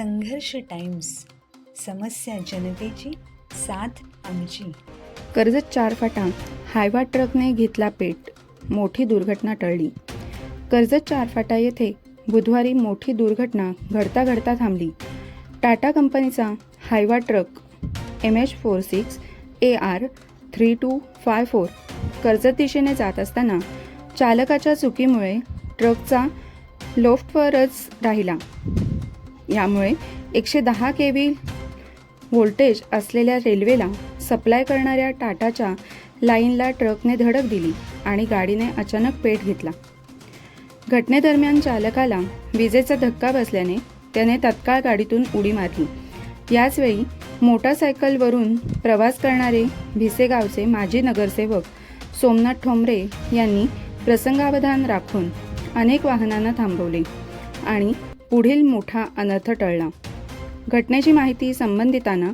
संघर्ष टाइम्स समस्या जनतेची साथ आमची. कर्जत चार फाटा हायवा ट्रकने घेतला पेट मोठी दुर्घटना टळली. कर्जत चार फाटा येथे बुधवारी मोठी दुर्घटना घडता घडता थांबली. टाटा कंपनीचा Hyva truck M H four six A R three two five four Karjat दिशेने जात असताना चालकाच्या चुकीमुळे ट्रकचा लोफ्टवरच राहिला. यामुळे एकशे दहा के व्ही व्होल्टेज असलेल्या रेल्वेला सप्लाय करणाऱ्या टाटाच्या लाईनला ट्रकने धडक दिली आणि गाडीने अचानक पेट घेतला. घटनेदरम्यान चालकाला विजेचा धक्का बसल्याने त्याने तत्काळ गाडीतून उडी मारली. याचवेळी मोटारसायकलवरून प्रवास करणारे भिसेगावचे माजी नगरसेवक सोमनाथ ठोंबरे यांनी प्रसंगावधान राखून अनेक वाहनांना थांबवले आणि पुढील मोठा अनर्थ टळला. घटनेची माहिती संबंधितांना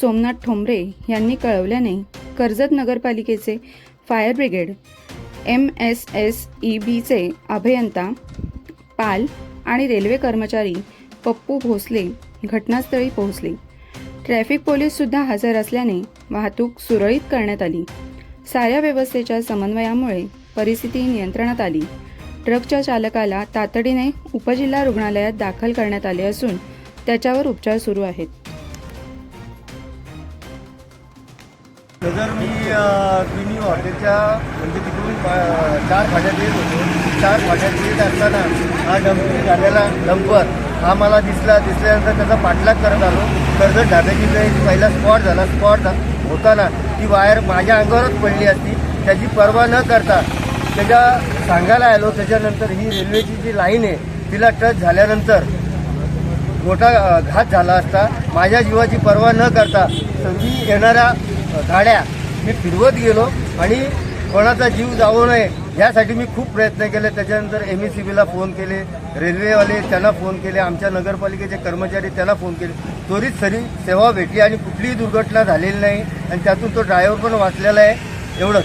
सोमनाथ ठोंबरे यांनी कळवल्याने कर्जत नगरपालिकेचे fire brigade M S S E बीचे अभियंता पाल आणि रेल्वे कर्मचारी पप्पू भोसले घटनास्थळी पोहोचले. ट्रॅफिक पोलीससुद्धा हजर असल्याने वाहतूक सुरळीत करण्यात आली. साऱ्या व्यवस्थेच्या समन्वयामुळे परिस्थिती नियंत्रणात आली. ट्रकच्या चालकाला तातडीने उपजिल्हा रुग्णालयात दाखल करण्यात आले असून त्याच्यावर उपचार सुरू आहेत. जर मी क्विनी हॉटेलच्या म्हणजे तिकडून चार फाट्यात येत होतो. चार फाट्यात येत असताना हा डंपिंग झालेला डंपर हा मला दिसला. दिसल्यानंतर त्याचा पाठलाग करत आलो. कर्जत ढाब्याची वेळी पहिला स्पॉट झाला. स्पॉट होताना ती वायर माझ्या अंगावरच पडली असती. त्याची पर्वा न करता त्याच्या सांगायला आलो त्याच्यानंतर ही रेल्वेची जी लाईन आहे तिला टच झाल्यानंतर मोठा घात झाला असता. माझ्या जीवाची पर्वा न करता सगळी येणाऱ्या गाड्या मी फिरवत गेलो आणि कोणाचा जीव जाऊ नये यासाठी मी खूप प्रयत्न केले. त्याच्यानंतर एम एस सी बीला फोन केले रेल्वेवाले त्यांना फोन केले आमच्या नगरपालिकेचे कर्मचारी त्यांना फोन केले. त्वरित सरी सेवा भेटली आणि कुठलीही दुर्घटना झालेली नाही. आणि त्यातून तो ड्रायव्हर पण वाचलेला आहे. एवढंच.